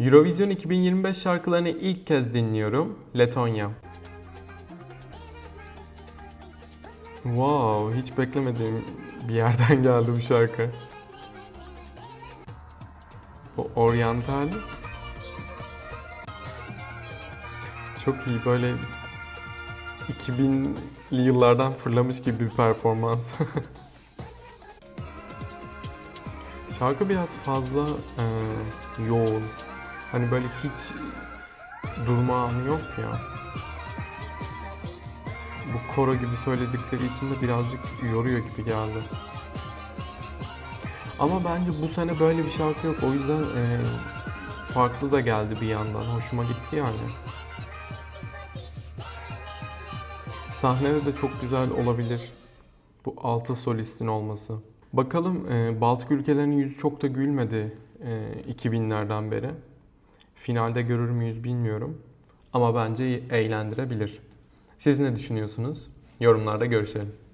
Eurovision 2025 şarkılarını ilk kez dinliyorum. Letonya. Wow, hiç beklemediğim bir yerden geldi bu şarkı. O oryantal. Çok iyi böyle 2000'li yıllardan fırlamış gibi bir performans. Şarkı biraz fazla e, yoğun. Hani böyle hiç durma anı yok ya. Bu koro gibi söyledikleri için de birazcık yoruyor gibi geldi. Ama bence bu sene böyle bir şarkı yok. O yüzden e, farklı da geldi bir yandan. Hoşuma gitti yani. Sahnede de çok güzel olabilir. Bu altı solistin olması. Bakalım e, Baltık ülkelerinin yüzü çok da gülmedi e, 2000'lerden beri. Finalde görür müyüz bilmiyorum. Ama bence eğlendirebilir. Siz ne düşünüyorsunuz? Yorumlarda görüşelim.